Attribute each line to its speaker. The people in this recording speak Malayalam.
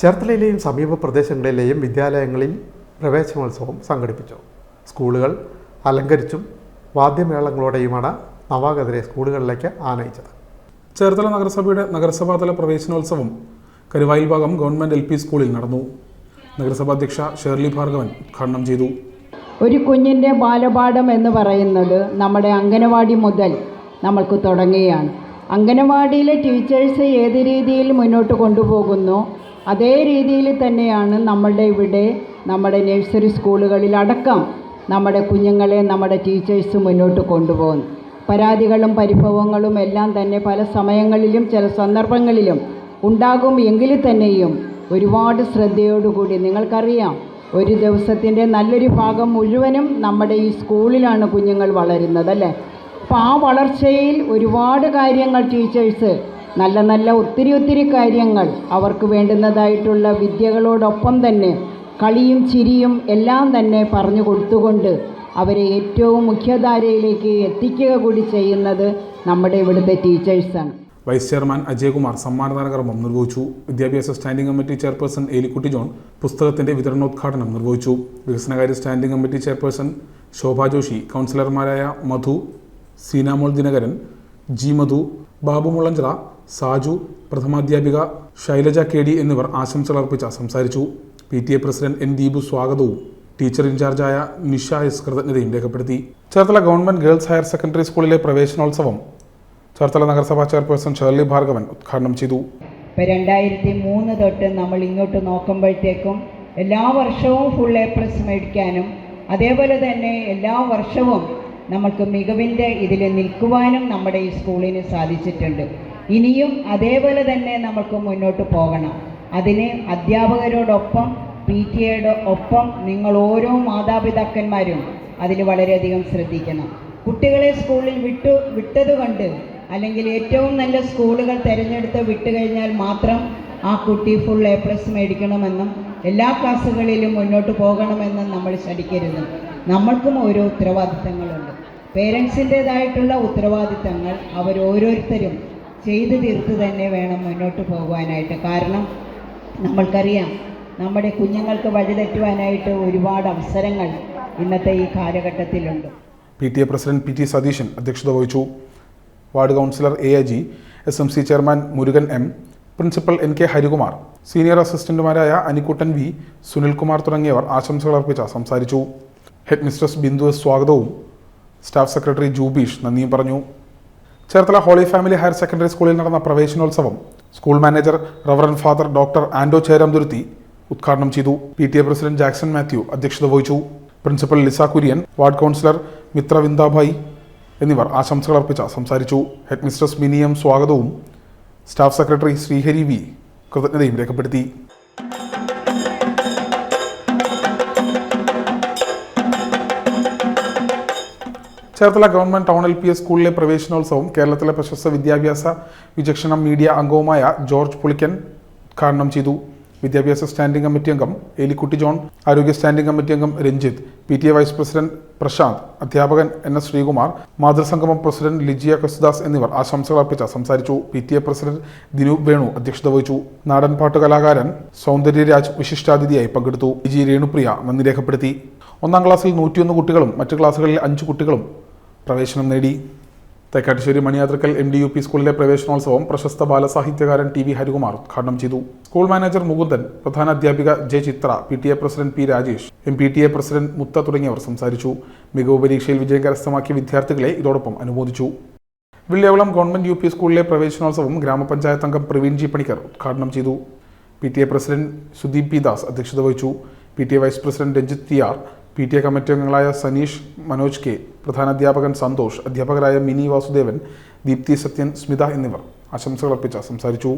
Speaker 1: ചേർത്തലയിലെയും സമീപ പ്രദേശങ്ങളിലെയും വിദ്യാലയങ്ങളിൽ പ്രവേശനോത്സവം സംഘടിപ്പിച്ചു. സ്കൂളുകൾ അലങ്കരിച്ചും വാദ്യമേളങ്ങളോടെയുമാണ് നവാഗതരെ സ്കൂളുകളിലേക്ക് ആനയിച്ചത്.
Speaker 2: ചേർത്തല നഗരസഭയുടെ നഗരസഭാതല പ്രവേശനോത്സവം കരുവായിൽ ഭാഗം ഗവൺമെന്റ് എൽ പി സ്കൂളിൽ നടന്നു. നഗരസഭാ അധ്യക്ഷ ഷേർലി ഭാർഗവൻ ഉദ്ഘാടനം ചെയ്തു.
Speaker 3: ഒരു കുഞ്ഞിന്റെ ബാലപാഠം എന്ന് പറയുന്നത് നമ്മുടെ അംഗനവാടി മുതൽ നമ്മൾക്ക് തുടങ്ങുകയാണ്. അംഗനവാടിയിലെ ടീച്ചേഴ്സ് ഏത് രീതിയിൽ മുന്നോട്ട് കൊണ്ടുപോകുന്നു? അതേ രീതിയിൽ തന്നെയാണ് നമ്മളുടെ ഇവിടെ നമ്മുടെ നഴ്സറി സ്കൂളുകളിലടക്കം നമ്മുടെ കുഞ്ഞുങ്ങളെ നമ്മുടെ ടീച്ചേഴ്സ് മുന്നോട്ട് കൊണ്ടുപോകുന്നു. പരാതികളും പരിഭവങ്ങളും എല്ലാം തന്നെ പല സമയങ്ങളിലും ചില സന്ദർഭങ്ങളിലും ഉണ്ടാകും. എങ്കിൽ തന്നെയും ഒരുപാട് ശ്രദ്ധയോടുകൂടി നിങ്ങൾക്കറിയാം ഒരു ദിവസത്തിന്റെ നല്ലൊരു ഭാഗം മുഴുവനും നമ്മുടെ ഈ സ്കൂളിലാണ് കുഞ്ഞുങ്ങൾ വളരുന്നത് അല്ലേ? അപ്പോൾ ആ വളർച്ചയിൽ ഒരുപാട് കാര്യങ്ങൾ ടീച്ചേഴ്സ് നല്ല നല്ല ഒത്തിരി ഒത്തിരി കാര്യങ്ങൾ അവർക്ക് വേണ്ടുന്നതായിട്ടുള്ള വിദ്യകളോടൊപ്പം തന്നെ കളിയും ചിരിയും എല്ലാം തന്നെ പറഞ്ഞു കൊടുത്തുകൊണ്ട് അവരെ ഏറ്റവും മുഖ്യധാരയിലേക്ക് എത്തിക്കുക കൂടി ചെയ്യുന്നത് നമ്മുടെ ഇവിടുത്തെ ടീച്ചേഴ്സാണ്.
Speaker 2: വൈസ് ചെയർമാൻ അജയകുമാർ സമ്മാനദാന കർമ്മം നിർവഹിച്ചു. വിദ്യാഭ്യാസ standing committee chairperson Elikutty John പുസ്തകത്തിന്റെ വിതരണോദ്ഘാടനം നിർവഹിച്ചു. വികസനകാര്യ standing committee chairperson Shobha Joshi കൗൺസിലർമാരായ മധു സീനാമോൾ ദിനകരൻ ജി മധു ബാബു മുളഞ്ചിറ സാജു പ്രഥമാധ്യാപിക ശൈലജ കെ ഡി എന്നിവർ ആശംസകൾ അർപ്പിച്ച സംസാരിച്ചു. P T A president N Deepu സ്വാഗതവും ടീച്ചർ ഇൻചാർജായ നിഷ എസ് കൃതജ്ഞതയും രേഖപ്പെടുത്തി. Cherthala government girls higher secondary സ്കൂളിലെ പ്രവേശനോത്സവം ചേർത്തല നഗരസഭാ ചെയർപേഴ്സൺ ഷേർലി ഭാർഗവൻ ഉദ്ഘാടനം ചെയ്തു.
Speaker 3: ഇപ്പോൾ രണ്ടായിരത്തി മൂന്ന് തൊട്ട് നമ്മൾ ഇങ്ങോട്ട് നോക്കുമ്പോഴത്തേക്കും എല്ലാ വർഷവും ഫുൾ എ പ്ലസ് മേടിക്കാനും അതേപോലെ തന്നെ എല്ലാ വർഷവും നമുക്ക് മികവിന്റെ ഇതിൽ നിൽക്കുവാനും നമ്മുടെ ഈ സ്കൂളിന് സാധിച്ചിട്ടുണ്ട്. ഇനിയും അതേപോലെ തന്നെ നമുക്ക് മുന്നോട്ട് പോകണം. അതിന് അധ്യാപകരോടൊപ്പം പി ടി എയുടെ ഒപ്പം നിങ്ങൾ ഓരോ മാതാപിതാക്കന്മാരും അതിൽ വളരെയധികം ശ്രദ്ധിക്കണം. കുട്ടികളെ സ്കൂളിൽ വിട്ടു വിട്ടതുകൊണ്ട് അല്ലെങ്കിൽ ഏറ്റവും നല്ല സ്കൂളുകൾ തിരഞ്ഞെടുത്ത് വിട്ടു കഴിഞ്ഞാൽ മാത്രം ആ കുട്ടി ഫുൾ എ പ്ലസ് മേടിക്കണമെന്നും എല്ലാ ക്ലാസ്സുകളിലും മുന്നോട്ട് പോകണമെന്നും നമ്മൾ ശടിക്കരുത്. നമ്മൾക്കും ഓരോ ഉത്തരവാദിത്തങ്ങളുണ്ട്. പേരൻസിന്റേതായിട്ടുള്ള ഉത്തരവാദിത്തങ്ങൾ അവരോരോരുത്തരും ചെയ്തു തീർത്ത് തന്നെ വേണം മുന്നോട്ട് പോകുവാനായിട്ട്. കാരണം നമ്മൾക്കറിയാം നമ്മുടെ കുഞ്ഞുങ്ങൾക്ക് വഴിതെറ്റുവാനായിട്ട് ഒരുപാട് അവസരങ്ങൾ ഇന്നത്തെ ഈ കാലഘട്ടത്തിലുണ്ട്.
Speaker 2: P T A president P T Satheesan അധ്യക്ഷത വഹിച്ചു. Ward councillor A Aji S M C chairman Murugan M principal N K Harikumar senior അസിസ്റ്റന്റുമാരായ Anikuttan V Sunilkumar തുടങ്ങിയവർ ആശംസകൾ അർപ്പിച്ച സംസാരിച്ചു. ഹെഡ് മിസ്ട്രസ് ബിന്ദു സ്വാഗതവും. സ്റ്റാഫ് സെക്രട്ടറി ജൂബീഷ് നന്ദിയും പറഞ്ഞു. Cherthala holy family higher secondary സ്കൂളിൽ നടന്ന പ്രവേശനോത്സവം school manager reverend father doctor Ando Cheramthuruthy ഉദ്ഘാടനം ചെയ്തു. P T A president Jackson Mathew അധ്യക്ഷത വഹിച്ചു. Principal Lisa Kurian ward councillor Mithra Vindabhai എന്നിവർ ആശംസകൾ അർപ്പിച്ച സംസാരിച്ചു. ഹെഡ് മിസ്ട്രസ് മിനിയം സ്വാഗതവും സ്റ്റാഫ് സെക്രട്ടറി ശ്രീഹരി വി കൃതജ്ഞതയും രേഖപ്പെടുത്തി. Cherthala government town L P S സ്കൂളിലെ പ്രവേശനോത്സവം കേരളത്തിലെ പ്രശസ്ത വിദ്യാഭ്യാസ വിചക്ഷണ മീഡിയ അംഗവുമായ ജോർജ് പുളിക്കൻ ഉദ്ഘാടനം ചെയ്തു. വിദ്യാഭ്യാസ സ്റ്റാൻഡിംഗ് കമ്മിറ്റി അംഗം എലിക്കുട്ടി ജോൺ ആരോഗ്യ സ്റ്റാൻഡിംഗ് കമ്മിറ്റി അംഗം Ranjith P T A vice president Prashanth അധ്യാപകൻ എൻ എസ് ശ്രീകുമാർ മാതൃസംഗമം പ്രസിഡന്റ് ലിജിയ കസുദാസ് എന്നിവർ ആശംസകൾ അർപ്പിച്ച സംസാരിച്ചു. P T A president Dinoop Venu അധ്യക്ഷത വഹിച്ചു. നാടൻപാട്ട് കലാകാരൻ സൗന്ദര്യരാജ് വിശിഷ്ടാതിഥിയായി പങ്കെടുത്തു. ജി രേണുപ്രിയ നന്ദി രേഖപ്പെടുത്തി. ഒന്നാം ക്ലാസ്സിൽ നൂറ്റിയൊന്ന് കുട്ടികളും മറ്റ് ക്ലാസ്സുകളിൽ അഞ്ച് കുട്ടികളും പ്രവേശനം നേടി. Thekkattusseri Maniyathrakkal M D U P സ്കൂളിലെ പ്രവേശനോത്സവം പ്രശസ്ത ബാലസാഹിത്യകാരൻ ടി വി ഹരികുമാർ ഉദ്ഘാടനം ചെയ്തു. സ്കൂൾ മാനേജർ മുകുന്ദൻ പ്രധാന അധ്യാപിക J Chithra P T A president P Rajesh M P T A president Mutha തുടങ്ങിയവർ സംസാരിച്ചു. മികവ് പരീക്ഷയിൽ വിജയം കരസ്ഥമാക്കിയ വിദ്യാർത്ഥികളെ ഇതോടൊപ്പം അനുമോദിച്ചു. വില്ലേവളം ഗവൺമെന്റ് യു പി സ്കൂളിലെ പ്രവേശനോത്സവം ഗ്രാമപഞ്ചായത്ത് അംഗം പ്രവീൺ ജി പണിക്കർ ഉദ്ഘാടനം ചെയ്തു. P T A president Sudeep P Das അധ്യക്ഷത വഹിച്ചു. P T A vice president Ranjith R P T A committee അംഗങ്ങളായ സനീഷ് മനോജ് കെ പ്രധാനാധ്യാപകൻ സന്തോഷ് അധ്യാപകരായ മിനി വാസുദേവൻ ദീപ്തി സത്യൻ സ്മിത എന്നിവർ ആശംസകൾ അർപ്പിച്ച സംസാരിച്ചു.